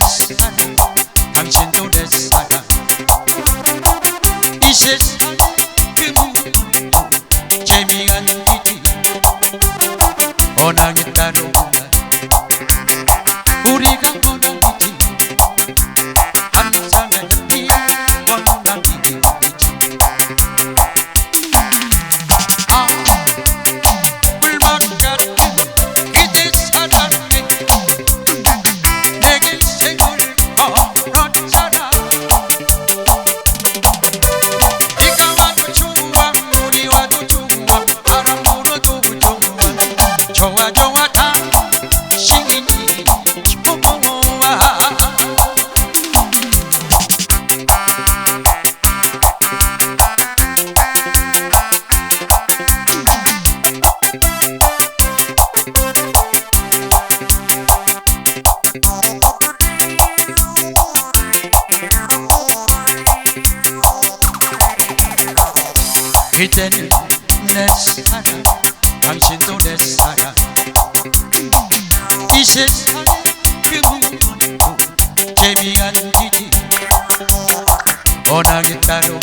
시간 당신도 내 사랑 이 세상은 그 재미가 느끼지. 원하는 따로, 그대는 내 사랑 당신도 내 사랑. 이 세상에 그 무엇도 재미안 일이 워낙에 따로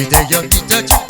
记得要低头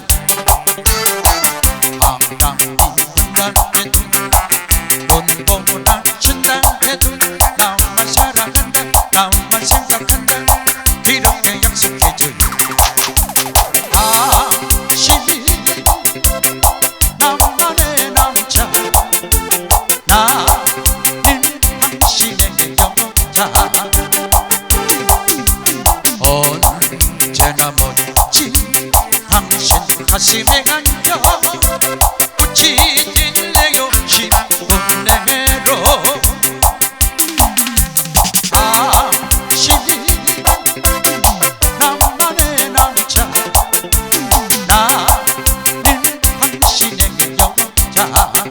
집에 앉아 지진내 욕심한 운내로 다시 나만의 남자. 나는 당신에게 영원자.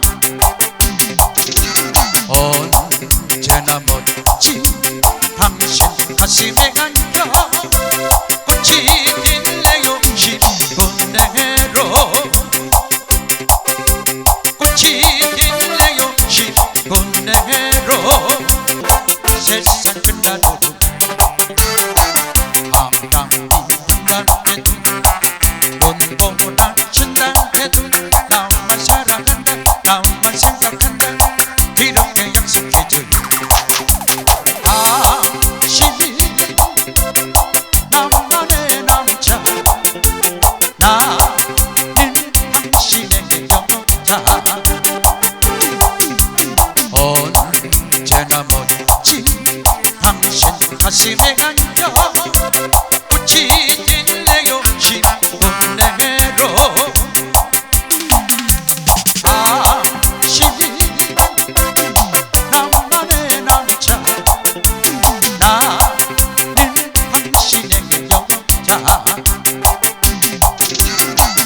가슴에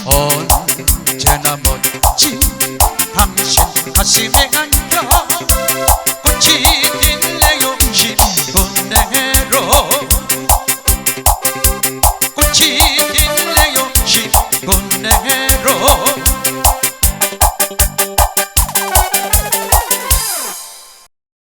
언제나 멋진 당신. 가슴에 안겨